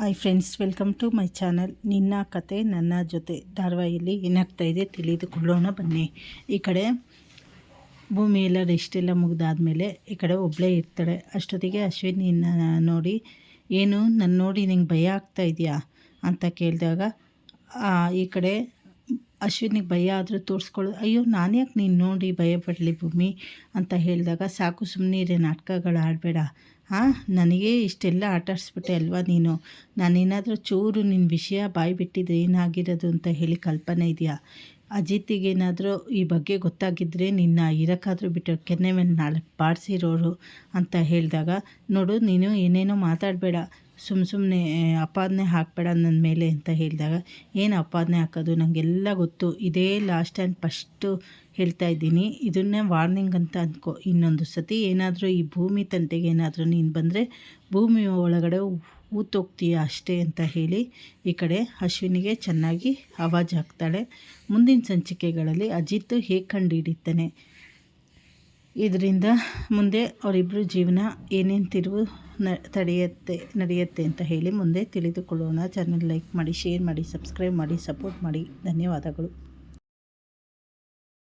Hi friends welcome to my channel ನಿನ್ನ ಕತೆ ನನ್ನ ಜೊತೆ. ಧಾರಾವಾಹಿಯಲ್ಲಿ ಏನಾಗ್ತಾ ಇದೆ ತಿಳಿದುಕೊಳ್ಳೋಣ ಬನ್ನಿ. ಈ ಕಡೆ ಭೂಮಿ ಎಲ್ಲ ರೆಸ್ಟ್ ಎಲ್ಲ ಮುಗಿದಾದ್ಮೇಲೆ ಈ ಕಡೆ ಒಬ್ಬಳೇ ಇರ್ತಾಳೆ. ಅಷ್ಟೊತ್ತಿಗೆ ಅಶ್ವಿನಿನ ನೋಡಿ, ಏನು ನನ್ನ ನೋಡಿ ನಿಂಗೆ ಭಯ ಆಗ್ತಾ ಇದೆಯಾ? ಅಂತ ಕೇಳಿದಾಗ ಈ ಕಡೆ ಅಶ್ವಿನಿಗೆ ಭಯ ಆದರೂ ತೋರಿಸ್ಕೊಳ್ಳೋದು, ಅಯ್ಯೋ, ನಾನು ಯಾಕೆ ನೀನು ನೋಡಿ ಭಯಪಡಲಿ ಭೂಮಿ? ಅಂತ ಹೇಳಿದಾಗ, ಸಾಕು ಸುಮ್ಮನೆ ನಾಟಕಗಳು ಆಡಬೇಡ. ಹಾಂ ನನಗೆ ಇಷ್ಟೆಲ್ಲ ಆಟಾಡಿಸ್ಬಿಟ್ಟೆ ಅಲ್ವಾ ನೀನು? ನಾನೇನಾದರೂ ಚೂರು ನಿನ್ನ ವಿಷಯ ಬಾಯಿ ಬಿಟ್ಟಿದ್ರೆ ಏನಾಗಿರೋದು ಅಂತ ಹೇಳಿ ಕಲ್ಪನೆ ಇದೆಯಾ? ಅಜಿತಿಗೇನಾದರೂ ಈ ಬಗ್ಗೆ ಗೊತ್ತಾಗಿದ್ದರೆ ನಿನ್ನ ಇರೋಕ್ಕಾದರೂ ಬಿಟ್ಟು ಕೆನ್ನೆ ಮೇಲೆ ನಾಲ್ಕು ಬಾಡಿಸಿರೋರು ಅಂತ ಹೇಳಿದಾಗ, ನೋಡು, ನೀನು ಏನೇನೋ ಮಾತಾಡಬೇಡ. ಸುಮ್ಮ ಸುಮ್ಮನೆ ಅಪಾದನೆ ಹಾಕಬೇಡ ನನ್ನ ಮೇಲೆ ಅಂತ ಹೇಳಿದಾಗ, ಏನು ಅಪಾದನೆ ಹಾಕೋದು? ನನಗೆಲ್ಲ ಗೊತ್ತು. ಇದೇ ಲಾಸ್ಟ್ ಆ್ಯಂಡ್ ಫಸ್ಟು ಹೇಳ್ತಾ ಇದ್ದೀನಿ. ಇದನ್ನೇ ವಾರ್ನಿಂಗ್ ಅಂತ ಅಂದ್ಕೊ. ಇನ್ನೊಂದು ಸತಿ ಏನಾದರೂ ಈ ಭೂಮಿ ತಂಟೆಗೆ ಏನಾದರೂ ನೀನು ಬಂದರೆ, ಭೂಮಿ ಒಳಗಡೆ ಊತೋಗ್ತೀಯ ಅಷ್ಟೇ ಅಂತ ಹೇಳಿ ಈ ಕಡೆ ಅಶ್ವಿನಿಗೆ ಚೆನ್ನಾಗಿ ಆವಾಜ್ ಹಾಕ್ತಾಳೆ. ಮುಂದಿನ ಸಂಚಿಕೆಗಳಲ್ಲಿ ಅಜಿತ್ ಹೇಗೆ ಕಂಡು ಹಿಡಿತಾನೆ? ಇದರಿಂದ ಮುಂದೆ ಅವರಿಬ್ಬರು ಜೀವನ ಏನೇನು ತಿರುವು ನ, ತಡೆಯುತ್ತೆ, ನಡೆಯುತ್ತೆ ಅಂತ ಹೇಳಿ ಮುಂದೆ ತಿಳಿದುಕೊಳ್ಳೋಣ. ಚಾನಲ್ ಲೈಕ್ ಮಾಡಿ ಶೇರ್ ಮಾಡಿ ಸಬ್ಸ್ಕ್ರೈಬ್ ಮಾಡಿ ಸಪೋರ್ಟ್ ಮಾಡಿ. ಧನ್ಯವಾದಗಳು.